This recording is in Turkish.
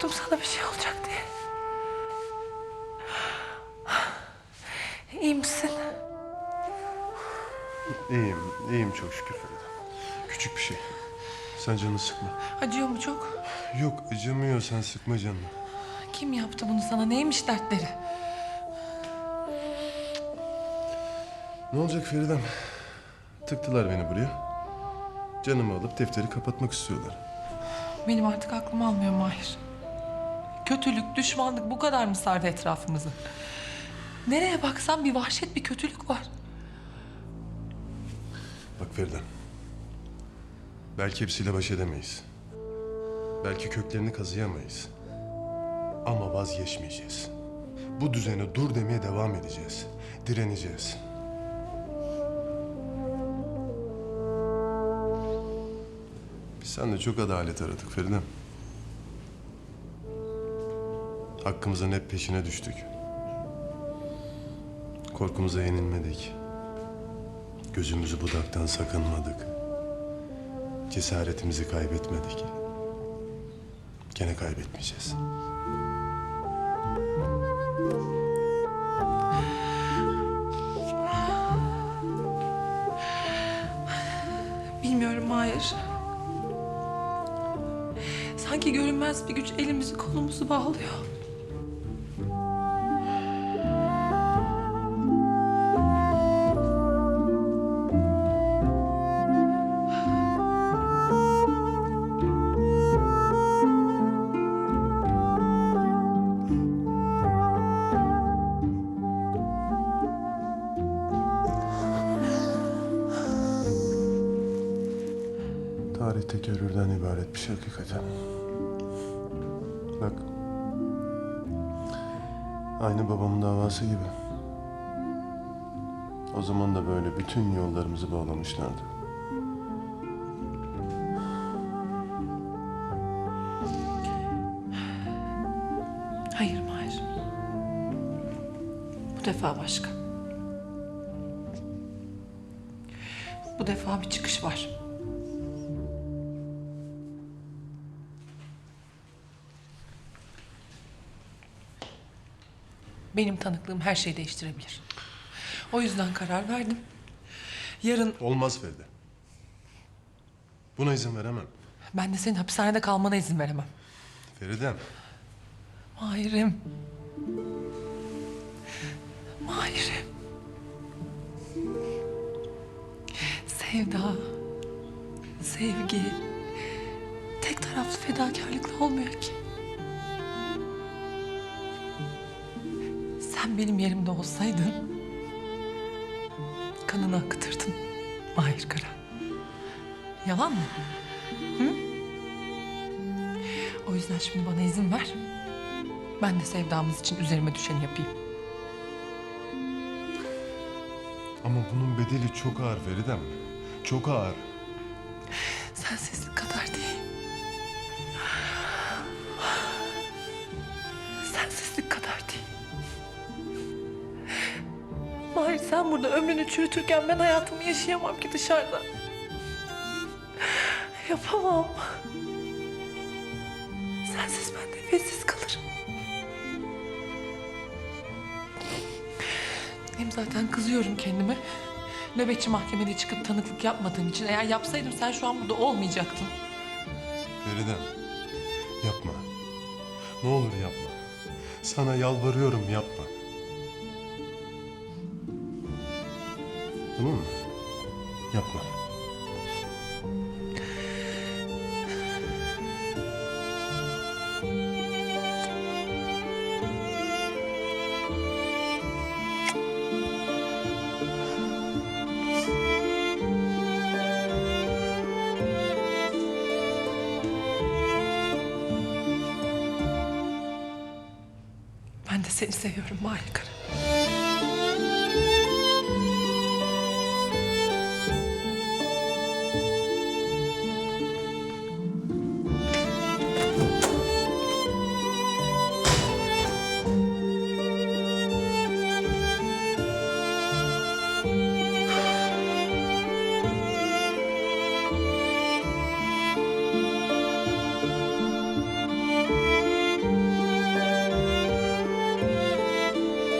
Korktum sana bir şey olacak diye. İyi misin? İyiyim, iyiyim çok şükür Feride. Küçük bir şey. Sen canını sıkma. Acıyor mu çok? Yok acımıyor sen sıkma canını. Kim yaptı bunu sana? Neymiş dertleri? Ne olacak Feridem? Tıktılar beni buraya. Canımı alıp defteri kapatmak istiyorlar. Benim artık aklım almıyor Mahir. Kötülük, düşmanlık bu kadar mı sardı etrafımızı? Nereye baksan bir vahşet, bir kötülük var. Bak Feridem. Belki hepsiyle baş edemeyiz. Belki köklerini kazıyamayız. Ama vazgeçmeyeceğiz. Bu düzene dur demeye devam edeceğiz. Direneceğiz. Biz seninle çok adalet aradık Feridem. Hakkımızın hep peşine düştük. Korkumuza yenilmedik. Gözümüzü budaktan sakınmadık. Cesaretimizi kaybetmedik. Gene kaybetmeyeceğiz. Bilmiyorum Mahir. Sanki görünmez bir güç elimizi kolumuzu bağlıyor. Tarih tekerrürden ibaret bir şey hakikaten. Bak. Aynı babamın davası gibi. O zaman da böyle bütün yollarımızı bağlamışlardı. Hayır Mahir. Bu defa başka. Bu defa bir çıkış var. Benim tanıklığım her şeyi değiştirebilir. O yüzden karar verdim. Yarın Olmaz Feride. Buna izin veremem. ben de senin hapishanede kalmana izin veremem. Feridem. Mahir'im. Mahir'im. Sevda, sevgi, tek taraflı fedakarlıkla olmuyor ki. Sen benim yerimde olsaydın, kanını akıtırdın Mahir Kara. Yalan mı? Hı? O yüzden şimdi bana izin ver. Ben de sevdamız için üzerime düşeni yapayım. Ama bunun bedeli çok ağır Feridem. Çok ağır. Sensizlik sen burada ömrünü çürütürken ben hayatımı yaşayamam ki dışarıda. Yapamam. Sensiz ben nefessiz kalırım. Hem zaten kızıyorum kendime. Nöbetçi mahkemede çıkıp tanıklık yapmadığım için eğer yapsaydım sen şu an burada olmayacaktın. Feridem. Yapma. Ne olur yapma. Sana yalvarıyorum yapma. Tamam mı? Yapma. Ben de seni seviyorum Mahir Kara.